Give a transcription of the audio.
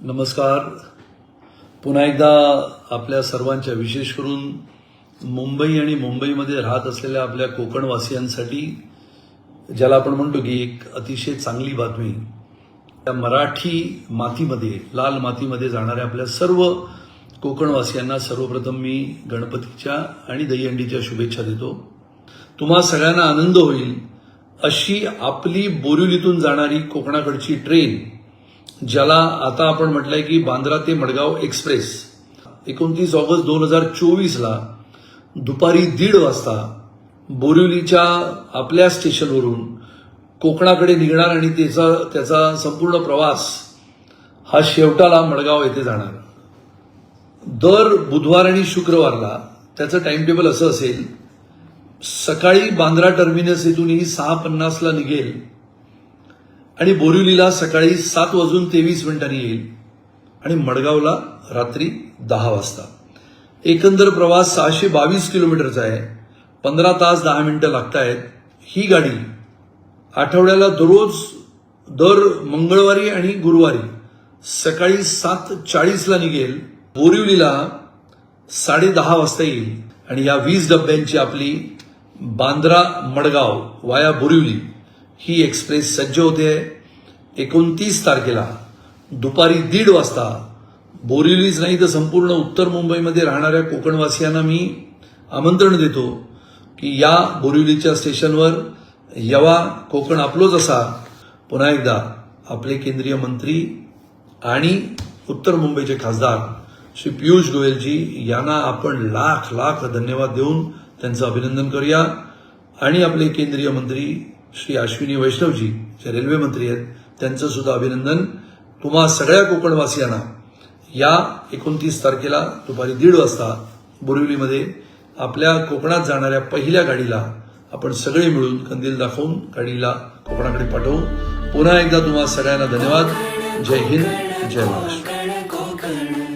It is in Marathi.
नमस्कार. पुन्हा एकदा आपल्या सर्वांच्या विशेष करून मुंबई आणि मुंबईमध्ये राहत असलेल्या आपल्या कोकणवासियांसाठी ज्याला आपण म्हणतो की एक अतिशय चांगली बातमी त्या मराठी मातीमध्ये लाल मातीमध्ये जाणाऱ्या आपल्या सर्व कोकणवासियांना सर्वप्रथम मी गणपतीच्या आणि दहीहंडीच्या शुभेच्छा देतो. तुम्हा सगळ्यांना आनंद होईल अशी आपली बोरिवलीतून जाणारी कोकणाकडची ट्रेन ज्याला आता आपण म्हटलंय की बांद्रा ते मडगाव एक्सप्रेस. एकोणतीस ऑगस्ट दोन हजार चोवीसला दुपारी दीड वाजता बोरिवलीच्या आपल्या स्टेशनवरून कोकणाकडे निघणार आणि त्याचा त्याचा संपूर्ण प्रवास हा शेवटाला मडगाव येथे जाणार. दर बुधवार आणि शुक्रवारला त्याचं टाइमटेबल असं असेल सकाळी बांद्रा टर्मिनस येथूनही सहा पन्नासला निघेल आणि बोरिवलीला सकाळी सात वाजून तेवीस मिनिटांनी येईल. आणि मडगावला रात्री दहा वाजता. एकंदर प्रवास सहाशे बावीस किलोमीटरचा आहे. पंधरा तास दहा मिनिटं लागत आहेत ही गाडी आठवड्याला दररोज दर मंगळवारी आणि गुरुवारी सकाळी सात चाळीसला निघेल. बोरिवलीला साडे दहा वाजता येईल. आणि या वीस डब्यांची आपली बांद्रा मडगाव वाया बोरिवली. ही एक्सप्रेस सज्ज होते. एकोणतीस तारखेला दुपारी दीड वाजता बोरिवलीच नाही तर संपूर्ण उत्तर मुंबईमध्ये राहणाऱ्या कोकणवासियांना मी आमंत्रण देतो की या बोरिवलीच्या स्टेशनवर यवा. कोकण आपलोच असा. पुन्हा एकदा आपले केंद्रीय मंत्री आणि उत्तर मुंबईचे खासदार श्री पियुष गोयलजी यांना आपण लाख लाख धन्यवाद देऊन त्यांचं अभिनंदन करूया. आणि आपले केंद्रीय मंत्री श्री अश्विनी वैष्णवजी जे रेल्वे मंत्री आहेत त्यांचं सुद्धा अभिनंदन. तुम्हा सगळ्या कोकणवासियांना या एकोणतीस तारखेला दुपारी दीड वाजता बोरिवलीमध्ये आपल्या कोकणात जाणाऱ्या पहिल्या गाडीला आपण सगळे मिळून कंदील दाखवून गाडीला कोकणाकडे पाठवू. पुन्हा एकदा तुम्हा सगळ्यांना धन्यवाद. जय हिंद. जय महाराष्ट्र.